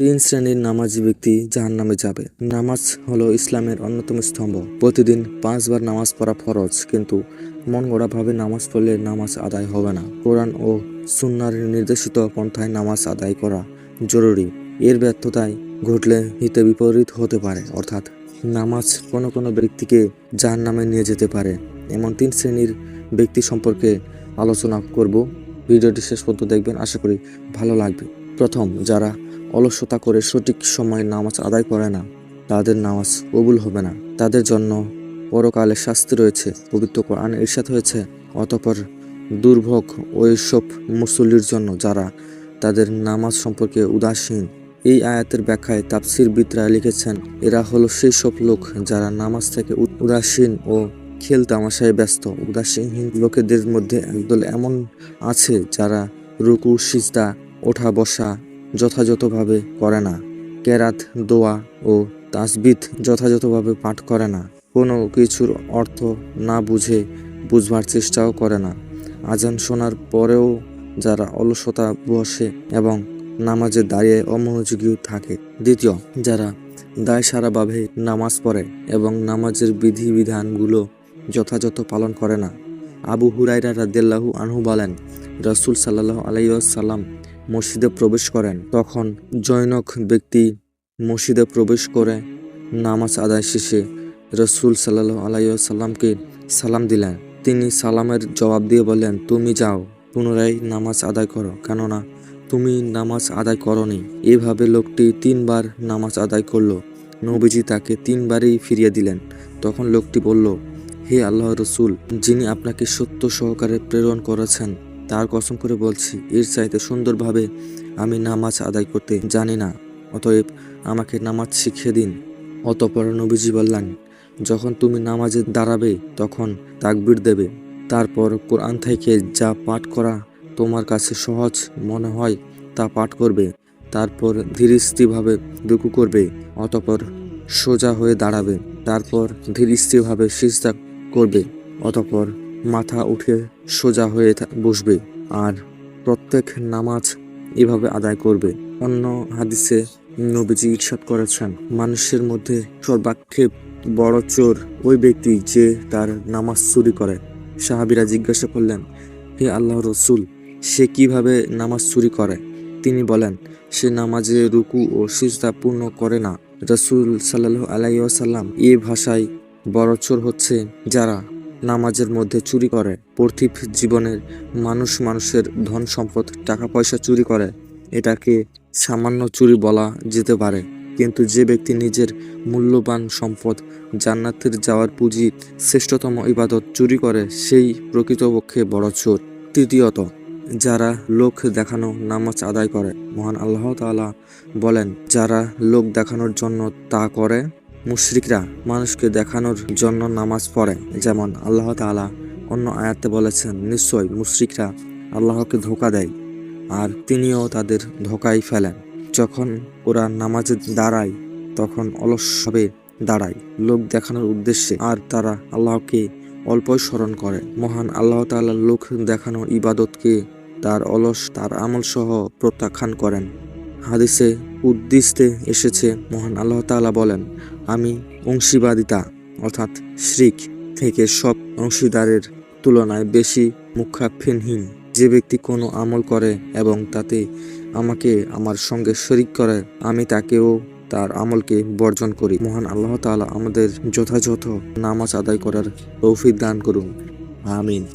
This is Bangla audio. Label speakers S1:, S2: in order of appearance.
S1: তিন শ্রেণির নামাজি ব্যক্তি জাহান নামে যাবে। নামাজ হলো ইসলামের অন্যতম স্তম্ভ। প্রতিদিন পাঁচবার নামাজ পড়া ফরজ, কিন্তু মন গড়াভাবে নামাজ পড়লে নামাজ আদায় হবে না। কোরআন ও সুন্নার নির্দেশিত পন্থায় নামাজ আদায় করা জরুরি। এর ব্যর্থতায় ঘটলে হিতে বিপরীত হতে পারে, অর্থাৎ নামাজ কোনো কোনো ব্যক্তিকে জাহান নামে নিয়ে যেতে পারে। এমন তিন শ্রেণির ব্যক্তি সম্পর্কে আলোচনা করব। ভিডিওটি শেষ পর্যন্ত দেখবেন, আশা করি ভালো লাগবে। প্রথম, যারা অলসতা করে সঠিক সময়ে নামাজ আদায় করে না। তাদের নামাজ কবুল হবে না। তাদের জন্য পরকালে শাস্তি রয়েছে। পবিত্র কোরআন ইরশাদ হয়েছে। অতপর দুর্ভোগ ওইসব মুসল্লির জন্য যারা তাদের নামাজ সম্পর্কে উদাসীন, এই আয়াতের ব্যাখ্যায় তাফসির বিদরা লিখেছেন, এরা হলো সেই সব লোক যারা নামাজ থেকে উদাসীন ও খেল তামাশায় ব্যস্ত। উদাসীনহীন লোকেদের মধ্যে একদল এমন আছে যারা রুকু, সিজদা ওঠা বসা যথাযথভাবে করে না। কেরাত, দোয়া ও তাসবিদ যথাযথভাবে পাঠ করে না। কোনো কিছুর অর্থ না বুঝে বুঝবার চেষ্টাও করে না। আজান শোনার পরেও যারা অলসতা বসে এবং নামাজে দাঁড়িয়ে অমনোযোগী থাকে। দ্বিতীয়, যারা দায় সারাভাবে নামাজ পড়ে এবং নামাজের বিধিবিধানগুলো যথাযথ পালন করে না। আবু হুরাইরা রাদিয়াল্লাহু আনহু বলেন, রাসূল সাল্লাল্লাহু আলাইহি ওয়াসাল্লাম মসজিদে প্রবেশ করেন, তখন জৈনক ব্যক্তি মসজিদে প্রবেশ করে নামাজ আদায় শেষে রসুল সাল্লাহ আলাইসাল্লামকে সালাম দিলেন। তিনি সালামের জবাব দিয়ে বললেন, তুমি যাও, পুনরায় নামাজ আদায় করো, কেননা তুমি নামাজ আদায় করনি। এভাবে লোকটি তিনবার নামাজ আদায় করল। নবীজি তাকে তিনবারই ফিরিয়ে দিলেন। তখন লোকটি বলল, হে আল্লাহ রসুল, যিনি আপনাকে সত্য সহকারে প্রেরণ করেছেন তার কসম করে বলছি, এর চাইতে সুন্দরভাবে আমি নামাজ আদায় করতে জানি না, অতএব আমাকে নামাজ শিখিয়ে দিন। অতপর নবীজি বললেন, যখন তুমি নামাজে দাঁড়াবে তখন তাকবির দেবে। তারপর কোরআন থেকে যা পাঠ করা তোমার কাছে সহজ মনে হয় তা পাঠ করবে, তারপর ধীরস্থিরভাবে রুকু করবে, অতপর সোজা হয়ে দাঁড়াবে, তারপর ধীরস্থিরভাবে সিজদা করবে, অতপর মাথা উঠে সোজা হয়ে বসবে। আর প্রত্যেক নামাজ এভাবে আদায় করবে। অন্য হাদিসে নবীজি ইরশাদ করেছেন, মানুষের মধ্যে সর্বাক্ষেপ বড় চোর ওই ব্যক্তি যে তার নামাজ চুরি করে। সাহাবিরা জিজ্ঞাসা করলেন, হে আল্লাহ রসুল, সে কীভাবে নামাজ চুরি করে? তিনি বলেন, সে নামাজে রুকু ও সিজদা পূর্ণ করে না। রসুল সাল্লাহ আলাইসাল্লাম এ ভাষায় বড় চোর হচ্ছে যারা নামাজের মধ্যে চুরি করে। পার্থিব জীবনের মানুষ মানুষের ধন সম্পদ টাকা পয়সা চুরি করে। এটাকে সামান্য চুরি বলা যেতে পারে। কিন্তু যে ব্যক্তি নিজের মূল্যবান সম্পদ জান্নাতের যাওয়ার পুঁজি, শ্রেষ্ঠতম ইবাদত চুরি করে, সেই প্রকৃতপক্ষে বড় চোর। তৃতীয়ত, যারা লোক দেখানো নামাজ আদায় করে, মহান আল্লাহ তাআলা বলেন, যারা লোক দেখানোর জন্য তা করে মুশরিকরা মানুষকে দেখানোর জন্য নামাজ পড়ে। যেমন আল্লাহ তাআলা অন্য আয়াতে বলেছেন, নিশ্চয় মুশরিকরা আল্লাহকে ধোকা দেয় আর তিনিও তাদের ধোকায় ফেলেন। যখন ওরা নামাজে দাঁড়ায়, তখন অলসভাবে দাঁড়ায়। লোক দেখানোর উদ্দেশ্যে আর তারা আল্লাহকে অল্পই স্মরণ করে। মহান আল্লাহ তাআলা লোক দেখানো ইবাদতকে তার অলস, তার আমল সহ প্রত্যাখ্যান করেন। হাদিসে উদ্দিষ্টে এসেছে, মহান আল্লাহ তালা বলেন, আমি অংশীবাদিতা, অর্থাৎ শ্রিক থেকে সব অংশীদারের তুলনায় বেশি মুখাফিনহীন। যে ব্যক্তি কোনো আমল করে এবং তাতে আমাকে, আমার সঙ্গে শরিক করে, আমি তাকেও তার আমলকে বর্জন করি। মহান আল্লাহ তাআলা আমাদের যথাযথ নামাজ আদায় করার তৌফিক দান করুন। আমিন।